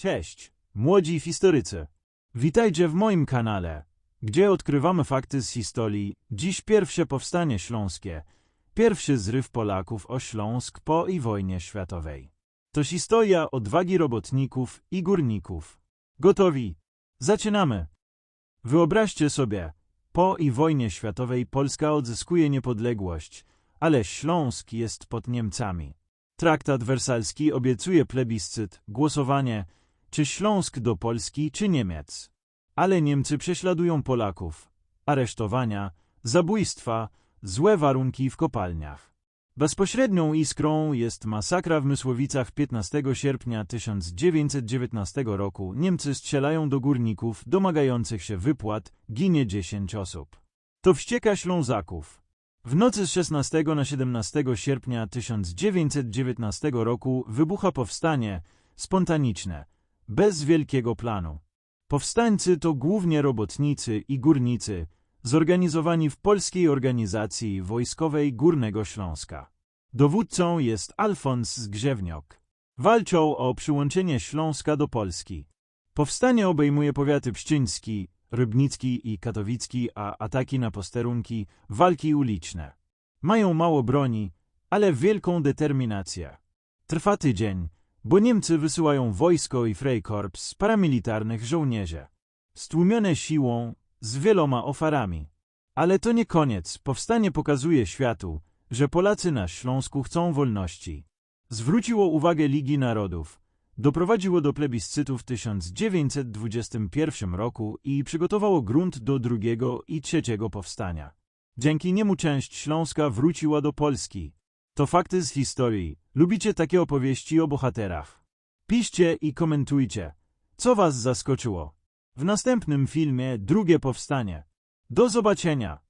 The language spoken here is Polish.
Cześć, młodzi historycy. Witajcie w moim kanale, gdzie odkrywamy fakty z historii. Dziś pierwsze powstanie śląskie, pierwszy zryw Polaków o Śląsk po i wojnie światowej. To historia odwagi robotników i górników. Gotowi? Zaczynamy. Wyobraźcie sobie, po i wojnie światowej Polska odzyskuje niepodległość, ale Śląsk jest pod Niemcami. Traktat wersalski obiecuje plebiscyt, głosowanie, czy Śląsk do Polski, czy Niemiec. Ale Niemcy prześladują Polaków. Aresztowania, zabójstwa, złe warunki w kopalniach. Bezpośrednią iskrą jest masakra w Mysłowicach 15 sierpnia 1919 roku. Niemcy strzelają do górników domagających się wypłat, ginie 10 osób. To wścieka Ślązaków. W nocy z 16 na 17 sierpnia 1919 roku wybucha powstanie spontaniczne, bez wielkiego planu. Powstańcy to głównie robotnicy i górnicy, zorganizowani w Polskiej Organizacji Wojskowej Górnego Śląska. Dowódcą jest Alfons Zgrzewniok. Walczą o przyłączenie Śląska do Polski. Powstanie obejmuje powiaty pszczyński, rybnicki i katowicki, a ataki na posterunki, walki uliczne. Mają mało broni, ale wielką determinację. Trwa tydzień, bo Niemcy wysyłają wojsko i Freikorps paramilitarnych żołnierzy. Stłumione siłą, z wieloma ofarami. Ale to nie koniec. Powstanie pokazuje światu, że Polacy na Śląsku chcą wolności. Zwróciło uwagę Ligi Narodów, doprowadziło do plebiscytu w 1921 roku i przygotowało grunt do drugiego i trzeciego powstania. Dzięki niemu część Śląska wróciła do Polski. To fakty z historii. Lubicie takie opowieści o bohaterach? Piszcie i komentujcie. Co was zaskoczyło? W następnym filmie drugie powstanie. Do zobaczenia!